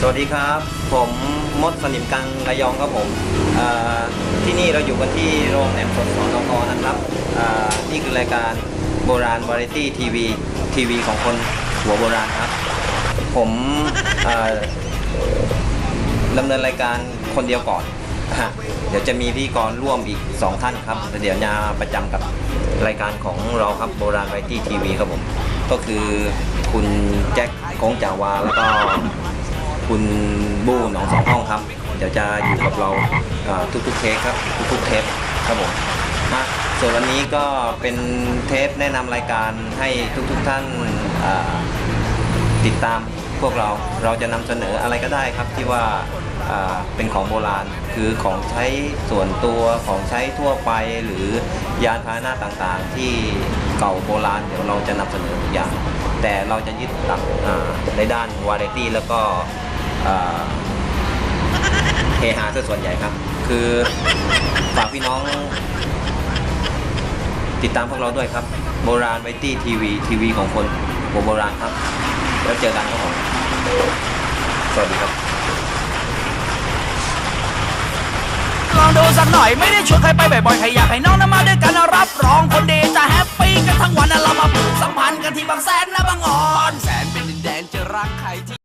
สวัสดีครับ ผมมดสนิมกังระยองครับผมที่นี่เราอยู่กันที่โรงแหนมสดสอนกนะครับนี่คือรายการโบราณวาไรตี้ทีวีทีวีของคนหัวโบราณครับ ผมดำเนินรายการคนเดียวก่อน เดี๋ยวจะมีพธี่กรร่วมอีก 2 ท่านครับเดี๋ยวจะประจำกับรายการของเราครับโบราณวาไรตี้ทีวีครับผม ก็คือคุณแจ็คกงจาวาแล้วก็ คุณบูหนองสองห้องครับ เดี๋ยวจะอยู่กับเราทุกๆเทปครับทุกๆเทปครับผมนะส่วนวันนี้ก็เป็นเทปแนะนำรายการให้ทุกๆท่านติดตามพวกเราเราจะนำเสนออะไรก็ได้ครับที่ว่าเป็นของโบราณคือของใช้ส่วนตัวของใช้ทั่วไปหรือยานพาหนะต่างๆ ที่เก่าโบราณเดี๋ยวเราจะนำเสนอทุกอย่าง แต่เราจะยึดหลักในด้านวาไรตี้แล้วก็ เฮฮาซะส่วนใหญ่ครับ คือฝากพี่น้อง ติดตามพวกเราด้วยครับ โบราณไวตี้ทีวีทีวีของคนหัวโบราณครับ แล้วเจอกันครับผมสวัสดีครับลองดูสักหน่อยไม่ได้ชวนใครไปบ่อยๆใครอยากให้น้องนั้นมาด้วยกันรับรองคนดีจะแฮปปี้กันทั้งวันนะเรามาผูกสัมพันธ์กันที่บางแสนนะบางอ่อน แสนเป็นดินแดนจะรักใครที่